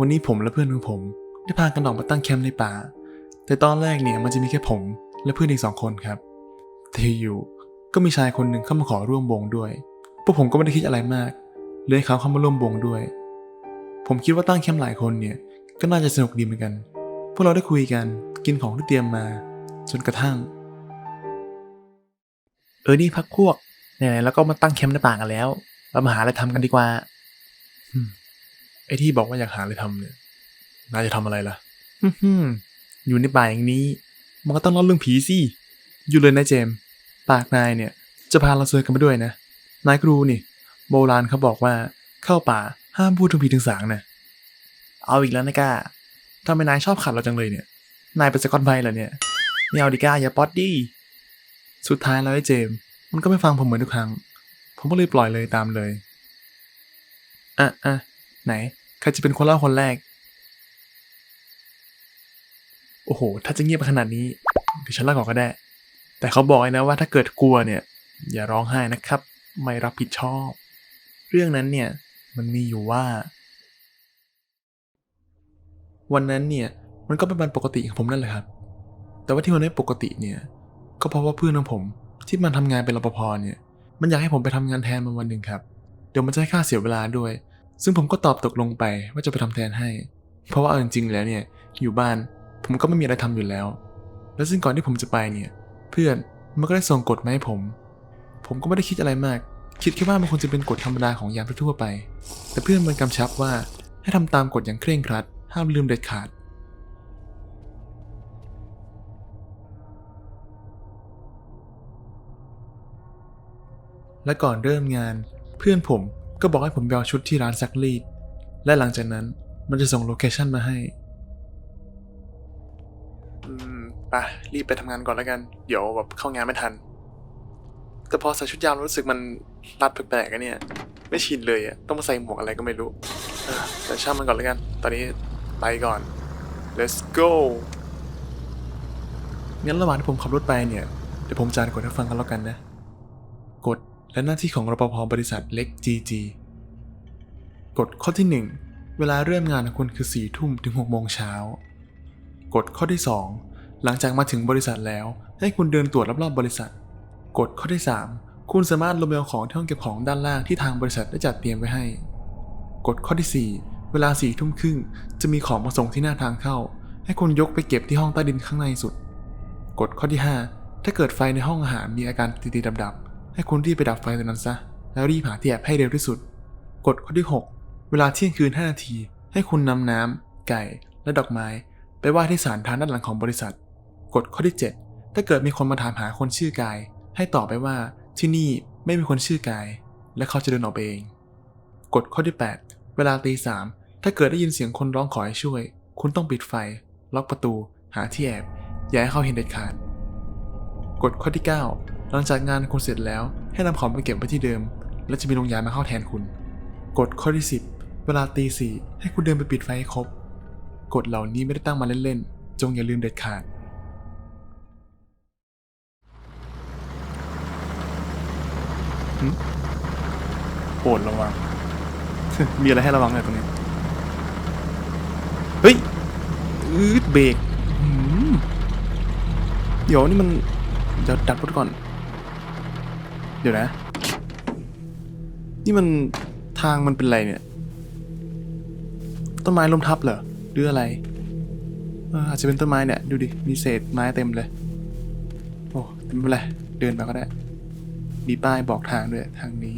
วันนี้ผมและเพื่อนของผม ได้พากันออกมาตั้งแคมป์ในป่า แต่ตอนแรกเนี่ยมันจะมีแค่ผมและเพื่อนอีกสองคนครับ แต่อยู่ก็มีชายคนหนึ่งเข้ามาขอร่วมวงด้วย พวกผมก็ไม่ได้คิดอะไรมาก เลยให้เขาเข้ามาร่วมวงด้วย ผมคิดว่าตั้งแคมป์หลายคนเนี่ย ก็น่าจะสนุกดีเหมือนกัน พวกเราได้คุยกันกินของที่เตรียมมา จนกระทั่ง เออนี่พักพวกไหนๆแล้วก็มาตั้งแคมป์ในป่ากันแล้ว เรามาหาอะไรทำกันดีกว่า ไอ้ที่บอกว่าอยากหาอะไรทำเนี่ยนายจะทำอะไรล่ะฮึ่มๆอยู่ในป่าอย่างนี้ มันก็ต้องเล่าเรื่องผีสิ อยู่เลยนะเจมส์ปากนายเนี่ย จะพาเราเซอร์กันมาด้วยนะ นายก็รู้นี่ โบราณเขาบอกว่าเข้าป่าห้ามพูดถึงผีถึงสางนะ เอาอีกแล้วนะก้าทำไมนายชอบขัดเราจังเลยเนี่ย นายเป็นสกอตไบรท์เหรอเนี่ยไม่เอาดิก้าอย่าป๊อดดิสุดท้ายแล้วไอ้เจมส์มันก็ไม่ฟังผมเหมือนทุกครั้ง ผมก็เลยปล่อยเลยตามเลย อะอะ ไหน ใครจะเป็นคนเล่าคนแรก โอ้โห ถ้าจะเงียบไปขนาดนี้เดี๋ยวฉันเล่าก่อนก็ได้ แต่เขาบอกนะว่าถ้าเกิดกลัวเนี่ย อย่าร้องไห้นะครับ ไม่รับผิดชอบ เรื่องนั้นเนี่ย มันมีอยู่ว่า วันนั้นเนี่ย มันก็เป็นวันปกติของผมนั่นแหละครับ แต่ว่าที่มันไม่ปกติเนี่ย ก็เพราะว่าเพื่อนของผมที่มันทำงานเป็นรปภเนี่ย มันอยากให้ผมไปทำงานแทนมันวันหนึ่งครับ เดี๋ยวมันจะให้ค่าเสียเวลาด้วย ซึ่งผมก็ตอบตกลงไปว่าจะไปทำแทนให้ เพราะว่าเอาจริงๆแล้วเนี่ยอยู่บ้านผมก็ไม่มีอะไรทำอยู่แล้ว แล้วซึ่งก่อนที่ผมจะไปเนี่ย เพื่อนมันก็ได้ส่งกฎมาให้ผม ผมก็ไม่ได้คิดอะไรมาก คิดแค่ว่ามันคงจะเป็นกฎธรรมดาของยามทั่วไป แต่เพื่อนมันกำชับว่าให้ทำตามกฎอย่างเคร่งครัด ห้ามลืมเด็ดขาดและก่อนเริ่มงาน เพื่อนผม ก็บอกให้ผมไปเอาชุดที่ร้านซักรีด และหลังจากนั้นมันจะส่งโลเคชั่นมาให้ อืมไปรีบไปทำงานก่อนแล้วกัน เดี๋ยวแบบเข้างานไม่ทัน แต่พอใส่ชุดยาวรู้สึกมันรัดแปลกๆอะเนี่ย ไม่ชินเลยอะต้องมาใส่หมวกอะไรก็ไม่รู้แต่ช่างมันก่อนแล้วกัน ตอนนี้ไปก่อน let's go งั้นระหว่างที่ผมขับรถไปเนี่ย เดี๋ยวผมจานกฎให้ฟังกันแล้วกันนะกฎ และหน้าที่ของรปภบริษัทเล็ก GG กฎข้อที่ 1 เวลาเริ่มงานของคุณคือ4ทุ่มถึง6โมงเช้ากฎข้อที่ 2 หลังจากมาถึงบริษัทแล้ว ให้คุณเดินตรวจรอบๆบริษัทกฎข้อที่ 3 คุณสามารถลงไปเอาของที่ห้องเก็บของด้านล่างที่ทางบริษัทได้จัดเตรียมไว้ให้กฎข้อที่ 4 เวลา4ี่ทุ่มครึ่งจะมีของมาส่งที่หน้าทางเข้า ให้คุณยกไปเก็บที่ห้องใต้ดินข้างในสุดกฎข้อที่ 5 ถ้าเกิดไฟในห้องอาหารมีอาการติดๆดับ ให้คุณรีบไปดับไฟตัวนั้นซะ แล้วรีบหาที่แอบให้เร็วที่สุด กฎข้อที่ 6 เวลาเที่ยงคืน 5 นาที ให้คุณนำน้ำ ไก่ และดอกไม้ ไปไหว้ที่ศาลทางด้านหลังของบริษัท กฎข้อที่ 7 ถ้าเกิดมีคนมาถามหาคนชื่อกาย ให้ตอบไปว่าที่นี่ไม่มีคนชื่อกาย และเขาจะเดินออกไปเอง กฎข้อที่ 8 เวลาตีสามถ้าเกิดได้ยินเสียงคนร้องขอให้ช่วย คุณต้องปิดไฟ ล็อกประตู หาที่แอบ อย่าให้เขาเห็นเด็ดขาด กฎข้อที่ 9 หลังจากงานคุณเสร็จแล้วให้นำของไปเก็บไว้ที่เดิม และจะมีโรงยานมาเข้าแทนคุณ กฎข้อที่ 10 เวลาตีสี่ให้คุณเดินไปปิดไฟให้ครบ กฎเหล่านี้ไม่ได้ตั้งมาเล่นๆ จงอย่าลืมเด็ดขาดหึโปรดระวัง มีอะไรให้ระวังเนี่ยตรงนี้ เฮ้ย อืดเบรกเดี๋ยวนี่มัน เดี๋ยวดับรถก่อน เดี๋ยวนะ นี่มันทางมันเป็นอะไรเนี่ย ต้นไม้ล้มทับเหรอหรืออะไรอออาจจะเป็นต้นไม้เนี่ย ดูดิ มีเศษไม้เต็มเลย โอ้ไม่เป็นไร เดินไปก็ได้ มีป้ายบอกทางด้วย ทางนี้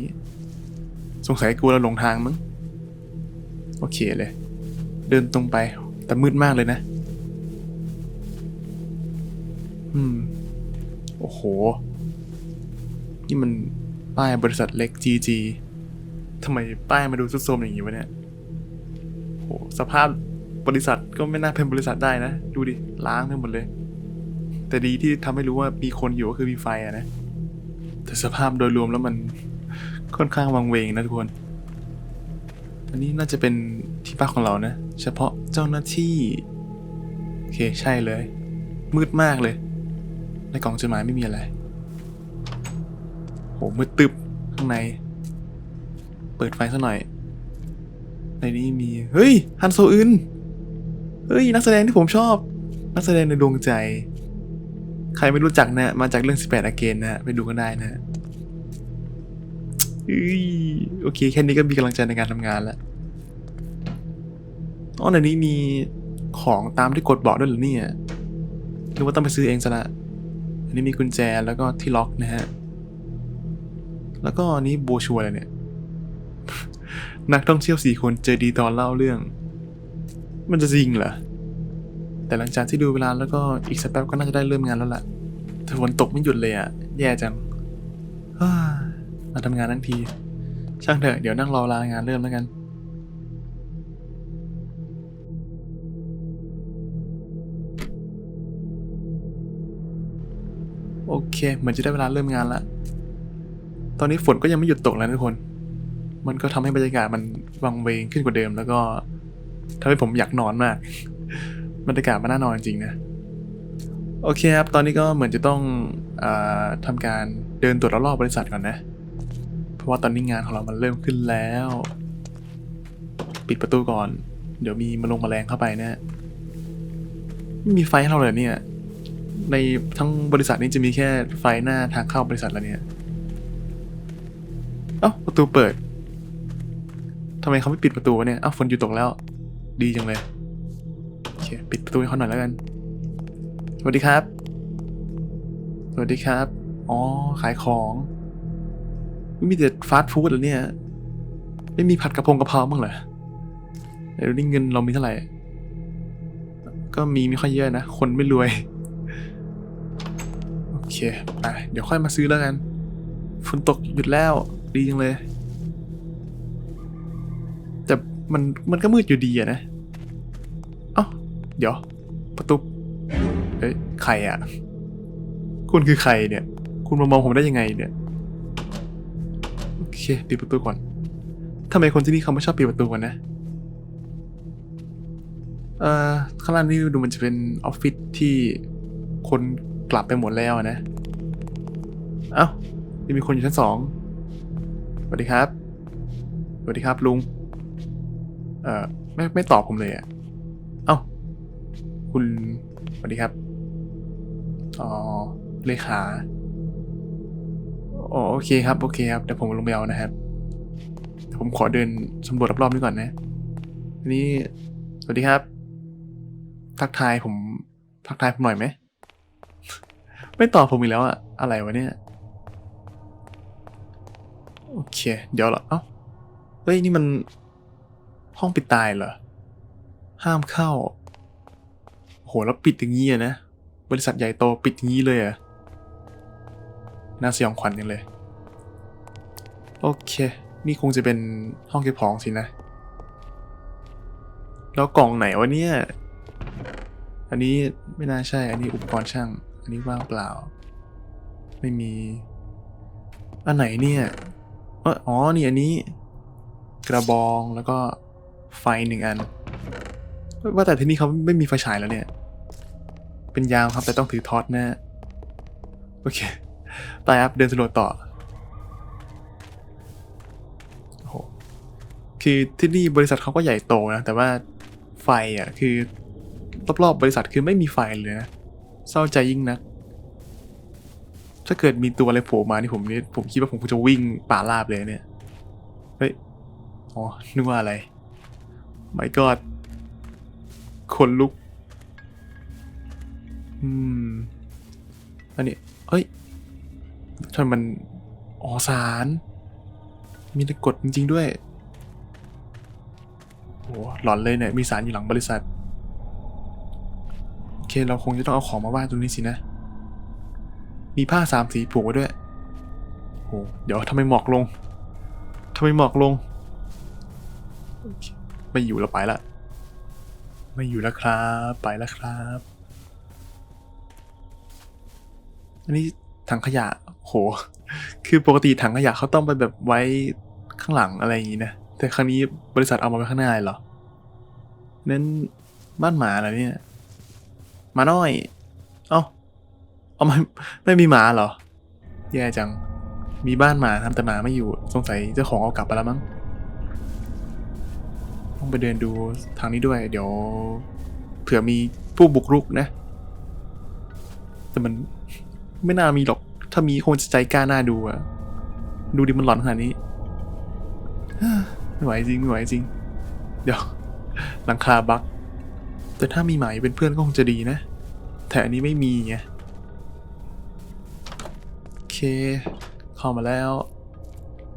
สงสัยกูเราหลงทางมั้ง โอเคเลย เดินตรงไป แต่มืดมากเลยนะ อืม โอ้โห นี่มันป้ายบริษัทเล็ก GG ทำไมป้ายมาดูซุดโทมอย่างนี้วะเนี่ยโหสภาพบริษัทก็ไม่น่าเป็นบริษัทได้นะ ดูดิ ล้างไปหมดเลย แต่ดีที่ทำให้รู้ว่ามีคนอยู่ก็คือมีไฟอะนะ แต่สภาพโดยรวมแล้วมันค่อนข้างวังเวงนะทุกคน อันนี้น่าจะเป็นที่พักของเรานะ เฉพาะเจ้าหน้าที่ โอเค ใช่เลย มืดมากเลย ในกล่องจดหมายไม่มีอะไร โหมืดตึบข้างใน เปิดไฟซะหน่อย ในนี้มี เฮ้ย ฮันโซอึน เฮ้ย นักแสดงที่ผมชอบ นักแสดงในดวงใจ ใครไม่รู้จักนะมาจากเรื่อง 18อาเกนนะไปดูกันได้นะฮะเฮ้ยโอเค แค่นี้ก็มีกำลังใจในการทำงานแล้วอ๋อในนี้มีของตามที่กดบอกด้วยเหรือเนี่ยหรือว่าต้องไปซื้อเองซะละอันนี้มีกุญแจแล้วก็ที่ล็อกนะฮะ แล้วก็อันนี้โบชัวอะไรเนี่ย นักท่องเที่ยวสี่คนเจอดีตอนเล่าเรื่อง มันจะจริงเหรอ แต่หลังจากที่ดูเวลาแล้วก็อีกสักแป๊บก็น่าจะได้เริ่มงานแล้วล่ะแต่ฝนตกไม่หยุดเลยอะ่ะ แย่จังมาทำงานทั้งที ช่างเถอะเดี๋ยวนั่งรอลางานเริ่มแล้วกันโอเค เหมือนจะได้เวลาเริ่มงานละ ตอนนี้ฝนก็ยังไม่หยุดตกแล้วทุกคน มันก็ทำให้บรรยากาศมันวังเวงขึ้นกว่าเดิม แล้วก็ทำให้ผมอยากนอนมาก บรรยากาศมันน่านอนจริงนะ โอเคครับ ตอนนี้ก็เหมือนจะต้องอาทำการเดินตรวจรอบๆบริษัทก่อนนะ เพราะว่าตอนนี้งานของเรามันเริ่มขึ้นแล้ว ปิดประตูก่อน เดี๋ยวมีมาลงมาแมลงเข้าไปนะไม่มีไฟให้เราเลยเนี่ย ในทั้งบริษัทนี้จะมีแค่ไฟหน้าทางเข้าบริษัทแล้วเนี่ย เอ้าประตูเปิดทำไมเขาไม่ปิดประตูวะเนี่ยเอ้าฝนหยุดตกแล้ว ดีจังเลยโอเคปิดประตูให้เขาหน่อยแล้วกัน สวัสดีครับ สวัสดีครับ อ๋อขายของไม่มีแต่ฟาสต์ฟู้ดเหรอเนี่ย ไม่มีผัดกระเพงกระเพราบ้างเหรอเดี๋ยวนี้เงินเรามีเท่าไหร่ ก็มีไม่ค่อยเยอะนะ คนไม่รวย โอเค ไป เดี๋ยวค่อยมาซื้อแล้วกัน ฝนตกหยุดแล้ว ดีจังเลย แต่มันมันก็มืดอยู่ดีอะนะ เอ้า เดี๋ยว ประตูเอ้ยใครอะคุณคือใครเนี่ย คุณมามองผมได้ยังไงเนี่ย โอเคปิดประตูก่อนทำไมคนที่นี่เขาไม่ชอบปิดประตูกันนะ เอ่อข้างล่างนี่ดูมันจะเป็นออฟฟิศที่คนกลับไปหมดแล้วนะ เอ้ายังมีคนอยู่ชั้นสอง สวัสดีครับ สวัสดีครับลุง เอ่อไม่ไม่ตอบผมเลยอะเอ้า คุณ สวัสดีครับ อ๋อ เลขาอ๋อโอเคครับ โอเคครับเดี๋ยวผมลงไปเอานะครับ ผมขอเดินสำรวจรอบๆนี้ก่อนนะอันนี้ สวัสดีครับ ทักทายผม ทักทายผมหน่อยไหม ไม่ตอบผมอีกแล้วอะอะไรวะเนี่ย โอเค เดี๋ยวเหรอเอ้าเฮ้ย นี่มัน ห้องปิดตายเหรอ ห้ามเข้า โห แล้วปิดอย่างนี้อะนะ บริษัทใหญ่โตปิดอย่างนี้เลยอะน่าสยองขวัญยังเลย โอเค นี่คงจะเป็นห้องเก็บของสินะ แล้วกล่องไหนวะเนี่ย อันนี้ไม่น่าใช่ อันนี้อุปกรณ์ช่าง อันนี้ว่างเปล่า ไม่มี อันไหนเนี่ย อยอ๋อ นี่อันนี้ กระบองแล้วก็ไฟหนึ่งอัน ว่าแต่ที่นี่เขาไม่มีไฟฉายแล้วเนี่ย เป็นยามครับแต่ต้องถือท็อตแน่โอเคไปครับเดินสำรวจต่อโอ้โหคือที่นี่บริษัทเขาก็ใหญ่โตนะ แต่ว่าไฟอะคือรอบๆบริษัทคือไม่มีไฟเลยนะเศร้าใจยิ่งนัก ถ้าเกิดมีตัวอะไรโผล่มานี่ผมนี่ผมคิดว่าผมคงจะวิ่งป่าราบเลยเนี่ย เฮ้ย อ๋อ นึกว่าอะไร ไม่กอดคนลุก อืม อันนี้ เอ้ยทำไมมัน อ๋อสาร มีแต่กฎจริง ๆ ด้วยโหหลอนเลยเนี่ย มีสารอยู่หลังบริษัท โอเค เราคงจะต้องเอาของมาวาตรงนี้สินะ มีผ้าสามสีผูกไว้ด้วยโหเดี๋ยวทำไมหมอกลงทำไมหมอกลง ไม่อยู่แล้วไปละ ไม่อยู่แล้วครับ ไปแล้วครับ อันนี้ถังขยะโห คือปกติถังขยะเขาต้องไปแบบไว้ข้างหลังอะไรอย่างนี้นะ แต่ครั้งนี้บริษัทเอามาไว้ข้างหน้าเหรอ นั้นบ้านหมาเหรเนี่ย มาน้อย เอ้า เอาไม่ไม่มีหมาเหรอ แย่จัง มีบ้านหมาครับแต่หมาไม่อยู่ สงสัยเจ้าของเอากลับไปแล้วมั้ง ต้องไปเดินดูทางนี้ด้วย เดี๋ยว เผื่อมีผู้บุกรุกนะ แต่มันไม่น่ามีหรอก ถ้ามีคงจะใจกล้าหน้าดูอะดูดิมันหลอนขนาดนี้ไม่ไหวจริงไม่ไหวจริง เดี๋ยวหลังคาบักแต่ถ้ามีหมายเป็นเพื่อนก็คงจะดีนะ แต่อันนี้ไม่มีไง เค เข้ามาแล้ว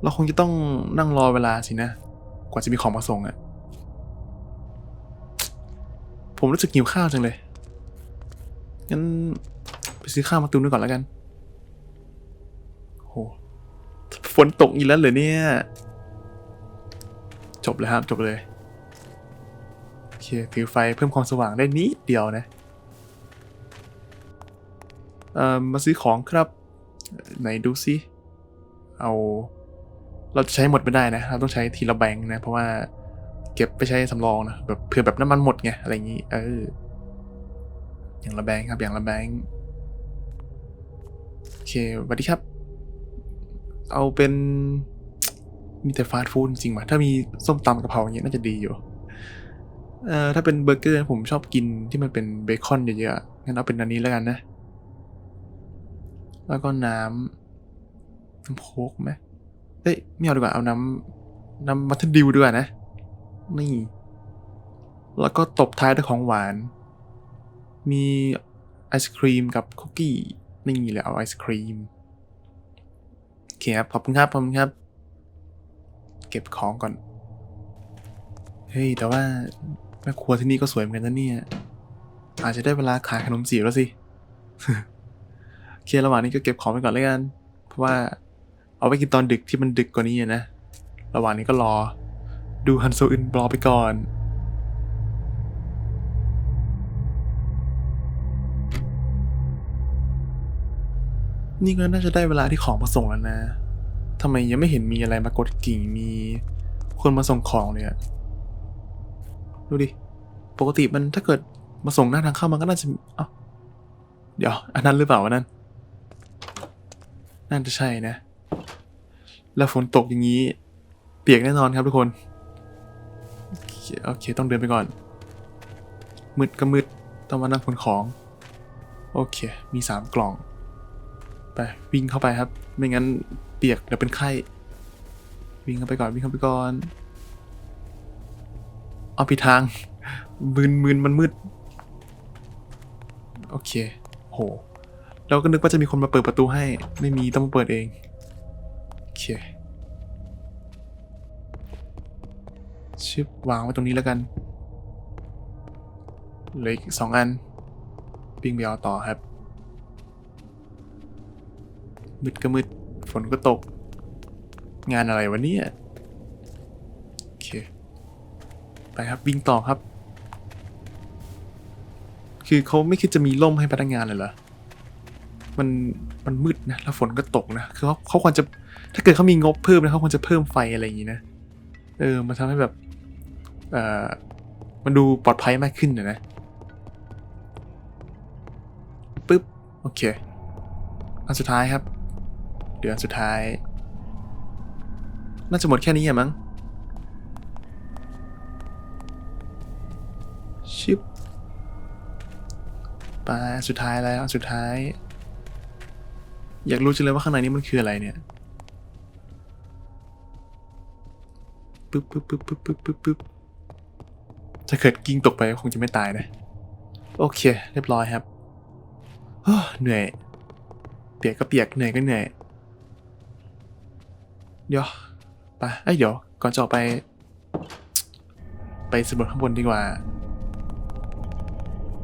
เราคงจะต้องนั่งรอเวลาสินะ กว่าจะมีของมาส่งอะ่ะผมรู้สึกหิวข้าวจังเลย งั้น ไปซื้อข้าวมาตุนด้วยก่อนแล้วกันโหฝนตกอีกแล้วเหรอเนี่ย จบเลยครับ จบเลยโอเคถือไฟเพิ่มความสว่างได้นิดเดียวนะ เอ่อ มาซื้อของครับ ไหนดูซิ เอา เราจะใช้หมดไม่ได้นะ เราต้องใช้ทีละแบงค์นะ เพราะว่าเก็บไปใช้สำรองนะ แบบเผื่อแบบน้ำมันหมดไง อะไรอย่างนี้ เออ อย่างละแบงค์ครับ อย่างละแบงค์ โอเคสวัสดีครับ เอาเป็น มีแต่ฟาสต์ฟู้ดจริงๆว่ะ ถ้ามีส้มตำกะเพราอย่างเงี้ยน่าจะดีอยู่เอ่อถ้าเป็นเบอร์เกอร์ผมชอบกินที่มันเป็นเบคอนเยอะๆ งั้นเอาเป็นอันนี้แล้วกันนะ แล้วก็น้ำน้ำโคกไหมเอ้ยไม่เอาดีกว่าเอาน้ำน้ำมัทดิวดีกว่านะ นี่ แล้วก็ตบท้ายด้วยของหวาน มีไอศครีมกับคุกกี้นี่เลยเอาไอศครีมโอเคครับขอบคุณครับขอบคุณครับ เก็บของก่อน เฮ้ย แต่ว่าแม่ครัวที่นี่ก็สวยเหมือนกันนะเนี่ย อาจจะได้เวลาขายขนมจีบแล้วสิ เคระหว่างนี้ก็เก็บของไปก่อนเลยกัน เพราะว่าเอาไปกินตอนดึกที่มันดึกกว่านี้นะ ระหว่างนี้ก็รอ ดูฮันโซอึนบลอไปก่อนนี่ก็น่าจะได้เวลาที่ของมาส่งแล้วนะ ทำไมยังไม่เห็นมีอะไรมากดกิ่ง มีคนมาส่งของเลยอะดูดิ ปกติมันถ้าเกิดมาส่งหน้าทางเข้ามันก็น่าจะ เอ้า เดี๋ยว อันนั้นหรือเปล่าวะนั่น น่าจะใช่นะ แล้วฝนตกอย่างนี้ เปียกแน่นอนครับทุกคน โอเคต้องเดินไปก่อน มืดก็มืดต้องมานั่งขนของ โอเค มีสามกล่อง ไปวิ่งเข้าไปครับ ไม่งั้นเปียกเดี๋ยวเป็นไข้ วิ่งเข้าไปก่อนวิ่งเข้าไปก่อนเอาผิดทาง มืนมืนมันมืด โอเค โห เราก็นึกว่าจะมีคนมาเปิดประตูให้ ไม่มีต้องมาเปิดเองโอเคชิบวางไว้ตรงนี้แล้วกันเหลืออีกสองอันปิ้งไปเอาต่อครับมืดก็มืดฝนก็ตก งานอะไรวะเนี่ยโอเค ไปครับวิ่งต่อครับ คือเขาไม่คิดจะมีร่มให้พนักงานเลยเหรอ มันมันมืดนะแล้วฝนก็ตกนะคือเขาเขาควรจะถ้าเกิดเขามีงบเพิ่มนะเขาควรจะเพิ่มไฟอะไรอย่างนี้นะเออมันทำให้แบบเอ่อมันดูปลอดภัยมากขึ้นนะนะปึ๊บโอเคอันสุดท้ายครับ เดือนสุดท้าย น่าจะหมดแค่นี้อะมั้งชิปไปสุดท้ายแล้วสุดท้าย อยากรู้จังเลยว่าข้างในนี้มันคืออะไรเนี่ยปึ๊บปึ๊บปึ๊บปึ๊บปึ๊บปึ๊บปึ๊บถ้าเกิดกิ้งตกไปก็คงจะไม่ตายนะ โอเค เรียบร้อยครับเฮ้อเหนื่อย เปียกก็เปียกเหนื่อยก็เหนื่อย เดี๋ยวไปเอ้ยเดี๋ยว ก่อนจะออกไป ไปสำรวจข้างบนดีกว่า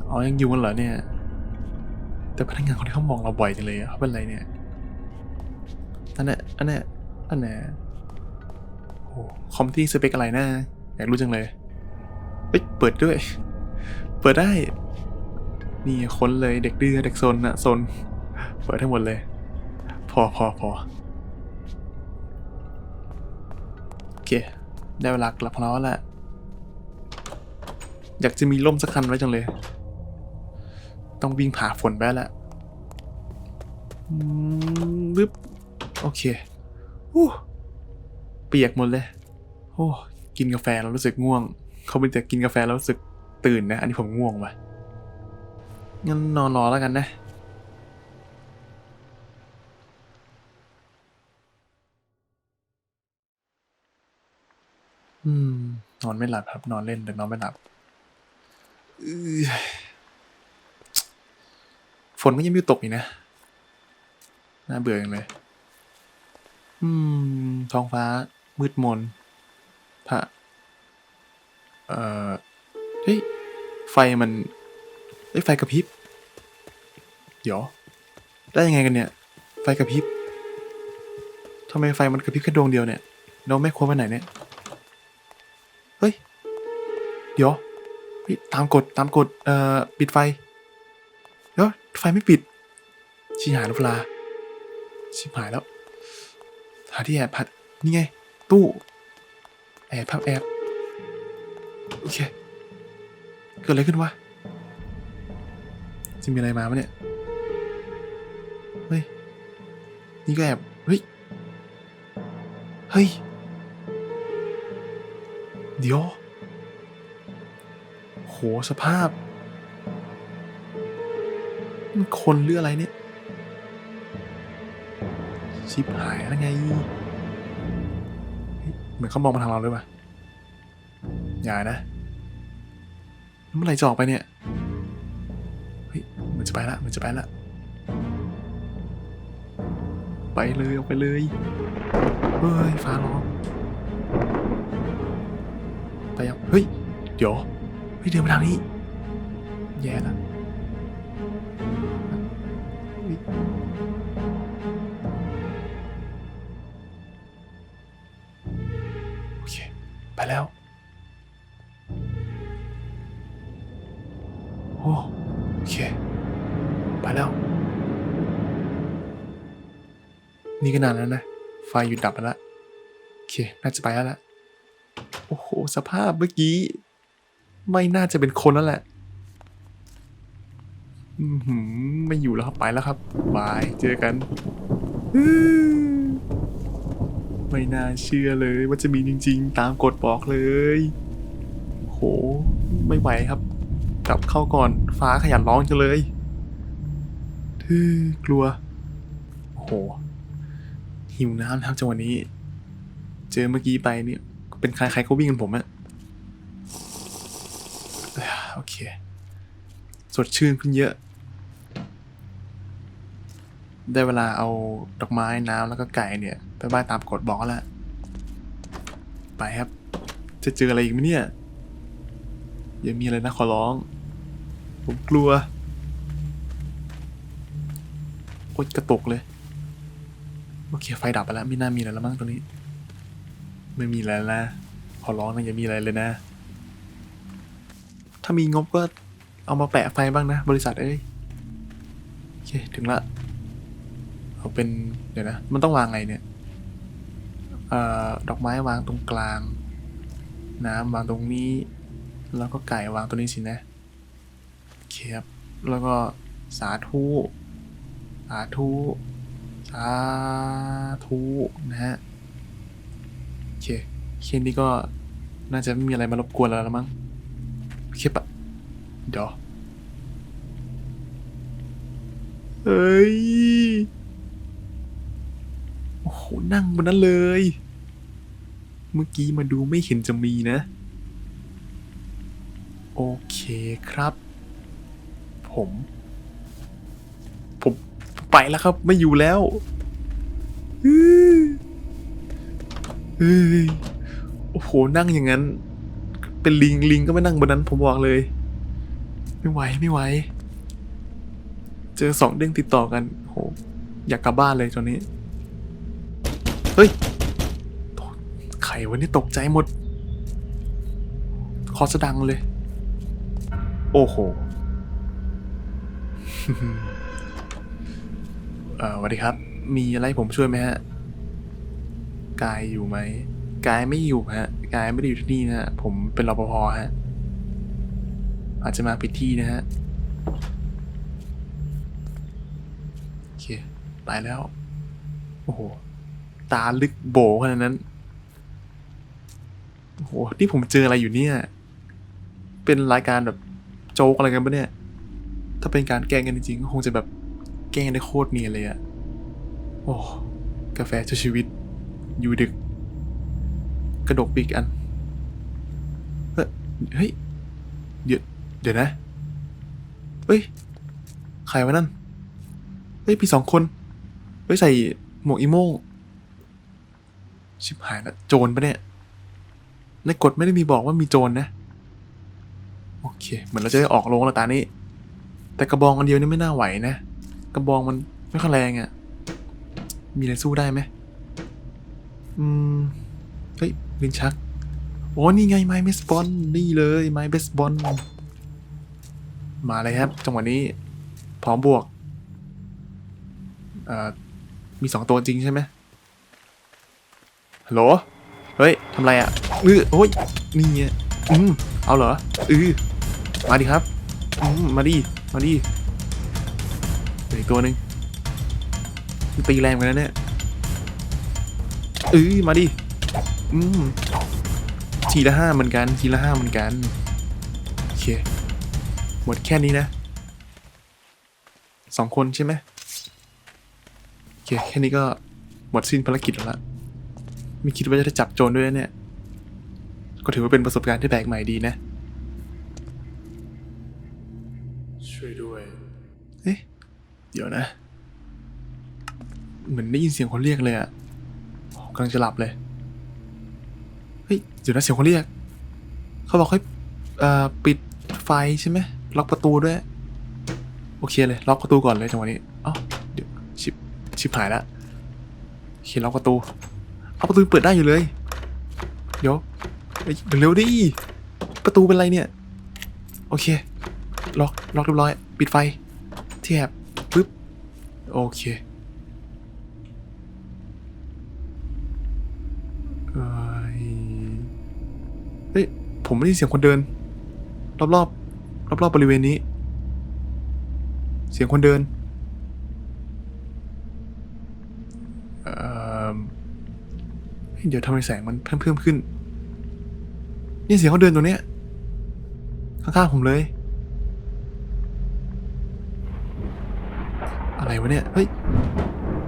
อ๋อ ยังอยู่กันเหรอเนี่ย แต่พนักงานคนที่เขามองเราบ่อยจังเลยเขาเป็นอะไรเนี่ยอันนี้อันนี้อันนี้โอ้คอมที่สเปคอะไรนะอยากรู้จังเลยเฮ้ยเปิดด้วย เปิดได้ นี่ค้นเลยเด็กดื้อเด็กซนอะซนเปิดทั้งหมดเลย พอพอพอโอเค ได้เวลากลับของเราแล้วแหละอยากจะมีร่มสักคันไว้จังเลย ต้องวิ่งผ่าฝนไปแล้วแหละอืมบึ๊บโอเคอู้เปียกหมดเลย โอ้กินกาแฟแล้วรู้สึกง่วง เขาเป็นแต่กินกาแฟแล้วรู้สึกตื่นนะ อันนี้ผมง่วงว่ะงั้นนอนรอแล้วกันนะอืมนอนไม่หลับครับ นอนเล่นแต่นอนไม่หลับอื้อฝ นก็ยังไม่ตกอีกนะ น่าเบื่อจังเลย อืม ท้องฟ้า มืดมนพระเอ่อ เฮ้ย ไฟมันเฮ้ยไฟกระพริบ เดี๋ยว ได้ยังไงกันเนี่ย ไฟกระพริบทำไมไฟมันกระพริบแค่ดวงเดียวเนี่ยเราไม่ควรไปไหนเนี่ย เฮ้ย เดี๋ยวตามกฎตามกฎเอ่อ ปิดไฟ เดี๋ยวไฟไม่ปิด ชิหายแล้วพลาชิบหายแล้ว หาที่แอบพัด นี่ไง ตู้ แอบพับแอบ โอเค เกิดอะไรขึ้นวะ จะมีอะไรมาปะเนี่ย เฮ้ย นี่ก็แอบ เฮ้ย เฮ้ย เดี๋ยว โห สภาพ คนหรืออะไรเนี่ย ชิบหายแล้วไง เหมือนเขามองมาทางเราเลยว่ะอย่านะแล้วเมื่อไหร่จะออกไปเนี่ย เฮ้ยเหมันจะไปละเหมันจะไปละ ไปเลยออกไปเลย เฮ้ย ฟ้าร้องไปยัง เฮ้ย เดี๋ยว เฮ้ย เดินมาทางนี้ แย่ละ นานแล้วนะ ไฟหยุดดับแล้ว โอเค น่าจะไปแล้วละโอ้โห สภาพเมื่อกี้ ไม่น่าจะเป็นคนแล้วแหละ อือหือไม่อยู่แล้วครับ ไปแล้วครับบาย เจอกัน ไม่น่าเชื่อเลยว่าจะมีจริง ๆ ตามกฎบอกเลย โห ไม่ไหวครับ กลับเข้าก่อน ฟ้าขยันร้องจังเลยทื่กลัว โอ้โห หิวน้ำครับจังหวะนี้ เจอเมื่อกี้ไปเนี่ย เป็นใครใครก็วิ่งกันผมอะโอเค สดชื่นขึ้นเยอะ ได้เวลาเอาดอกไม้น้ำแล้วก็ไก่เนี่ย ไปไหว้ตามกฎบอกแล้ว ไปครับ จะเจออะไรอีกไหมเนี่ย อย่ามีอะไรนะขอร้อง ผมกลัวโอ๊ยกระตุกเลย โอเค ไฟดับไปแล้วไม่น่ามีอะไรแล้วมั้งตรงนี้ ไม่มีอะไรแล้วนะ ขอร้องนะอย่ามีอะไรเลยนะ ถ้ามีงบก็เอามาแปะไฟบ้างนะ บริษัทเอ้ยโอเคถึงละเอาเป็นเดี๋ยวนะ มันต้องวางไงเนี่ยเอ่อดอกไม้วางตรงกลาง น้ำวางตรงนี้ แล้วก็ไก่วางตรงนี้สินะโอเคครับแล้วก็สาธุสาธุ สาธุนะฮะ โอเคแค่นี้ก็น่าจะไม่มีอะไรมารบกวนเราแล้วมั้งโอเคปะเดี๋ยวเฮ้ย โอ้โห นั่งบนนั้นเลย เมื่อกี้มาดูไม่เห็นจะมีนะ โอเคครับ ผม ไปแล้วครับ ไม่อยู่แล้วอื้อเฮ้ยโอ้โหนั่งอย่างนั้น เป็นลิงลิงก็ไม่นั่งบนนั้น ผมบอกเลย ไม่ไหวไม่ไหว เจอสองเด้งติดต่อกันโหอยากกลับบ้านเลยตอนนี้ เฮ้ยไขวันนี้ตกใจหมด คอสดังเลย โอ้โห เอ่อสวัสดีครับ มีอะไรผมช่วยไหมฮะ กายอยู่ไหม กายไม่อยู่ฮะ กายไม่ได้อยู่ที่นี่นะฮะ ผมเป็นรปภฮะ อาจจะมาผิดที่นะฮะ โอเคไปแล้ว โอ้โห ตาลึกโบขนาดนั้น โอ้โห นี่ผมเจออะไรอยู่เนี่ย เป็นรายการแบบโจ๊กอะไรกันปะเนี่ย ถ้าเป็นการแกล้งกันจริงๆก็คงจะแบบ แกล้งได้โคตรเนียนเลยอะโอ้กาแฟช่วยชีวิต อยู่ดึก กระดกปีกอัน เฮ้ย เดี๋ยวเดี๋ยวนะ เฮ้ย ใครวะนั่น เฮ้ยพี่สองคน เฮ้ย ใส่หมวกอีโม่งชิบหายละโจรปะเนี่ย ในกฎไม่ได้มีบอกว่ามีโจรนะโอเค เหมือนเราจะได้ออกโรงแล้วตานี้ แต่กระบองอันเดียวนี่ไม่น่าไหวนะ กระบองมันไม่ค่อยแรงอะ่ะ มีอะไรสู้ได้ไหมอืม เฮ้ยลินชัก โอ้นี่ไงไม้เบสบอลนี่เลยไม้เบสบอลมาเลยครับ จังหวะนี้ พร้อมบวกอ่อมีสองตัวจริงใช่ไหมฮัลโหล เฮ้ยทำไรอะอือโอ้ย นี่ไงอืม เอาเหรอ อือ มาดิครับ อืม มาดิ มาดิ อีกตัวหนึ่งตีแรงกันนะเนี่ยเอือมาดิ อืมทีละห้าเหมือนกันทีละห้าเหมือนกันโอเคหมดแค่นี้นะสองคนใช่ไหมโอเคแค่นี้ก็หมดสิ้นภารกิจแล้วละไม่คิดว่าจะได้จับโจรด้วยเนี่ย ก็ถือว่าเป็นประสบการณ์ที่แปลกใหม่ดีนะ เดี๋ยวนะ เหมือนได้ยินเสียงคนเรียกเลยอะกำลังจะหลับเลย เฮ้ย เดี๋ยวนะเสียงคนเรียก เขาบอกให้ปิดไฟใช่ไหมล็อกประตูด้วย โอเคเลย ล็อกประตูก่อนเลยจังหวะนี้เอ้าเดี๋ยวชิปชิปหายละโอเคล็อกประตู เอาประตูเปิดได้อยู่เลย เดี๋ยวเฮ้ยเร็วดิ ประตูเป็นไรเนี่ย โอเค ล็อก ล็อกเรียบร้อย ปิดไฟที่แอบ โอเคเฮ้ย ผมไม่ได้ยินเสียงคนเดิน รอบรอบรอบรอบๆบริเวณนี้ เสียงคนเดินเอ่อเฮ้ยเดี๋ยวทำไมแสงมันเพิ่มเพิ่มขึ้น นี่เสียงเขาเดินตรงเนี้ยข้างๆผมเลย อะไรวะเนี่ย เฮ้ย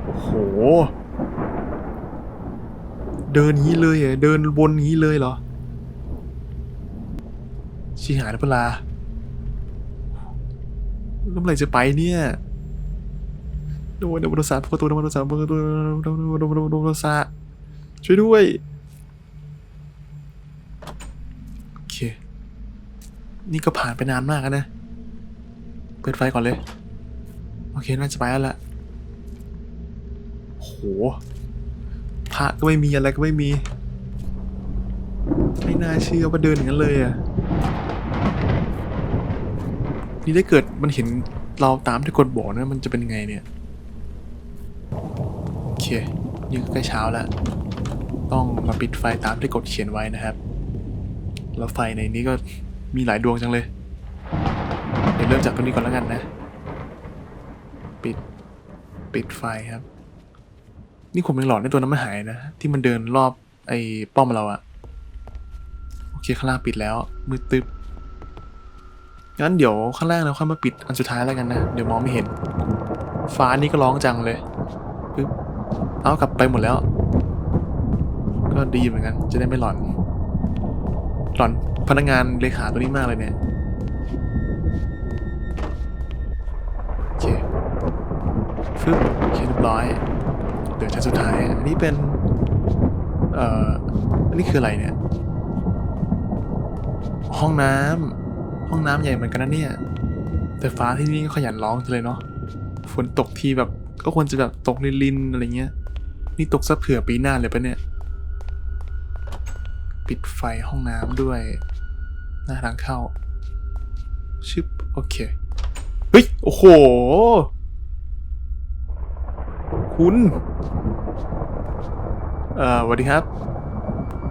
โอ้โห เดินงี้เลยเหรอเดินวนงี้เลยเหรอ ชิหายแล้วเปล่าแล้วเมื่อไหร่จะไปเนี่ยโดนโดนโดนสาประตูโดนโดนสาประตูโดนโดนโดนโดนโดนสาช่วยด้วย โอเค นี่ก็ผ่านไปนานมากแล้วนะ เปิดไฟก่อนเลย อเคน่าจะไปแล้วละโหพระก็ไม่มีอะไรก็ไม่มี ไม่น่าเชื่อว่าเดินอย่างนั้นเลยอะนี่ถ้าเกิดมันเห็นเราตามที่กดบอกนะมันจะเป็นไงเนี่ยโอเคนี่ก็ใกล้เช้าแล้ว ต้องมาปิดไฟตามที่กดเขียนไว้นะครับ แล้วไฟในนี้ก็มีหลายดวงจังเลย เดี๋ยวเริ่มจากตรงนี้ก่อนแล้วกันนะ ปิด ปิดไฟครับ นี่ผมยังหลอนในตัวนั้นไม่หายนะ ที่มันเดินรอบไอ้ป้อมเราอะโอเคข้างล่างปิดแล้ว มืดตึ๊บงั้นเดี๋ยวข้างล่างเราค่อยมาปิดอันสุดท้ายแล้วกันนะ เดี๋ยวมองไม่เห็น ฟ้านี่ก็ร้องจังเลยปึ๊บเอากลับไปหมดแล้ว ก็ดีเหมือนกัน จะได้ไม่หลอน หลอนพนักงานเลขาตัวนี้มากเลยเนี่ย ฟึบโอเคเรียบร้อยเดี๋ยวชั้นสุดท้าย อันนี้เป็น เอ่อ อันนี้คืออะไรเนี่ย ห้องน้ำห้องน้ำใหญ่เหมือนกันนะเนี่ย แต่ฟ้าที่นี่ก็ขยันร้องเลยเนาะ ฝนตกทีแบบก็ควรจะแบบตกลินๆอะไรเงี้ย นี่ตกซะเผื่อปีหน้าเลยปะเนี่ย ปิดไฟห้องน้ำด้วย หน้าทางเข้า ชึบ โอเค เฮ้ย โอ้โห คุณ เอ่อสวัสดีครับ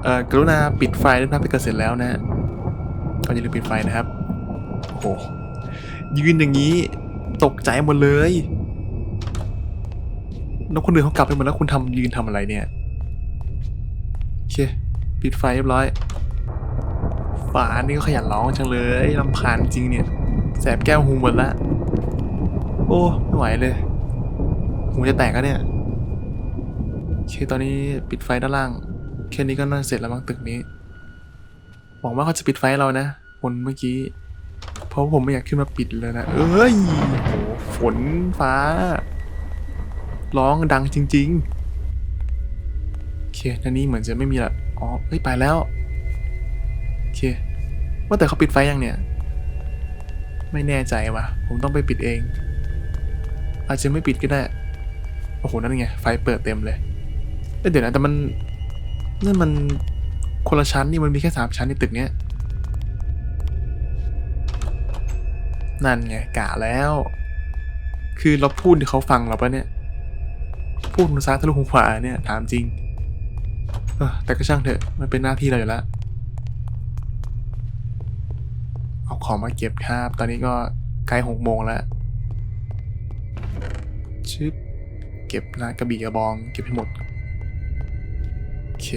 เอ่อกรุณาปิดไฟด้วยนะครับถ้าเกิดเสร็จแล้วนะฮะก็อย่าลืมปิดไฟนะครับ โอ้โห ยืนอย่างนี้ ตกใจหมดเลยแล้วคนอื่นเขากลับไปหมดแล้วคุณทำยืนทำอะไรเนี่ยโอเคปิดไฟเรียบร้อยไฟป่านี่ก็ขยันร้องจังเลยลำคาญจริงเนี่ย แสบแก้วหูหมดละ โอ้ ไม่ไหวเลย หูจะแตกแล้วเนี่ยโอเคตอนนี้ปิดไฟด้านล่าง แค่นี้ก็น่าเสร็จแล้วมั้งตึกนี้ หวังว่าเขาจะปิดไฟเรานะ คนเมื่อกี้ เพราะผมไม่อยากขึ้นมาปิดเลยนะ เอ้ยโหฝนฟ้า ร้องดังจริง ๆ โอเคทีนี้เหมือนจะไม่มีละ อ๋อ เฮ้ย ไปแล้ว โอเค ว่าแต่เขาปิดไฟยังเนี่ย ไม่แน่ใจว่ะ ผมต้องไปปิดเอง อาจจะไม่ปิดก็ได้ อ้โห นั่นไง ไฟเปิดเต็มเลยเดี๋ยวนะ แต่มันนั่นมันคนละชั้นนี่มันมีแค่สามชั้นในตึกเนี้ย นั่นไงกะแล้ว คือเราพูดที่เขาฟังเราปะเนี่ย พูดมุซ้ายทะลุหูขวาเนี่ยถามจริง เออแต่ก็ช่างเถอะ มันเป็นหน้าที่เราอยู่แล้ว เอาของมาเก็บครับ ตอนนี้ก็ใกล้หกโมงแล้วชึบ ก็บน้ากระบี่กระบองเก็บให้หมดโอเค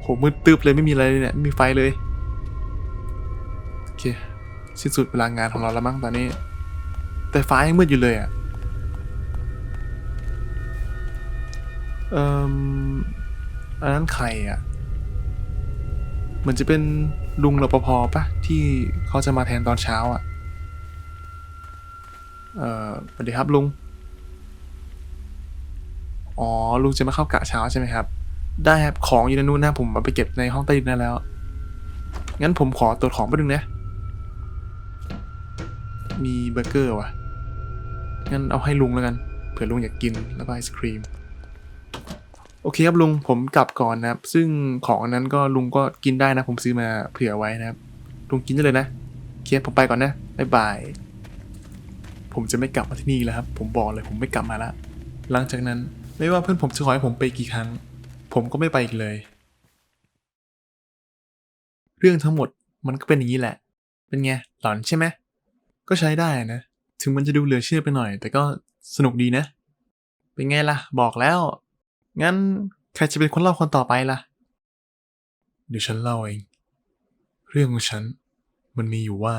โหมืดตึบเลยไม่มีอะไรเลยเนี่ยไม่มีไฟเลยโอเคสิ้นสุดเวลางานของเราแล้วมั้งตอนนี้ แต่ฟ้ายังมืดอยู่เลยอะเอ่ออันนั้นใครอะเหมือนจะเป็นลุงรปภปะที่เขาจะมาแทนตอนเช้าอะเอ่อสวัสดีครับลุง อ๋อลุงจะมาเข้ากะเช้าใช่ไหมครับ ได้ครับของอยู่ในนู้นนะผมเอาไปเก็บในห้องใต้ดินได้แล้ว งั้นผมขอตรวจของแป๊บนึงนะ มีเบอร์เกอร์ว่ะ งั้นเอาให้ลุงแล้วกัน เผื่อลุงอยากกินแล้วก็ไอศครีม โอเคครับลุงผมกลับก่อนนะครับ ซึ่งของนั้นก็ลุงก็กินได้นะ ผมซื้อมาเผื่อไว้นะครับ ลุงกินได้เลยนะโอเคผมไปก่อนนะบ๊ายบายผมจะไม่กลับมาที่นี่แล้วครับ ผมบอกเลยผมไม่กลับมาละ หลังจากนั้น ไม่ว่าเพื่อนผมจะขอให้ผมไปกี่ครั้ง ผมก็ไม่ไปอีกเลย เรื่องทั้งหมดมันก็เป็นอย่างนี้แหละ เป็นไงหลอนใช่ไหมก็ใช้ได้นะ ถึงมันจะดูเหลือเชื่อไปหน่อย แต่ก็สนุกดีนะ เป็นไงล่ะ บอกแล้ว งั้นใครจะเป็นคนเล่าคนต่อไปล่ะ เดี๋ยวฉันเล่าเอง เรื่องของฉันมันมีอยู่ว่า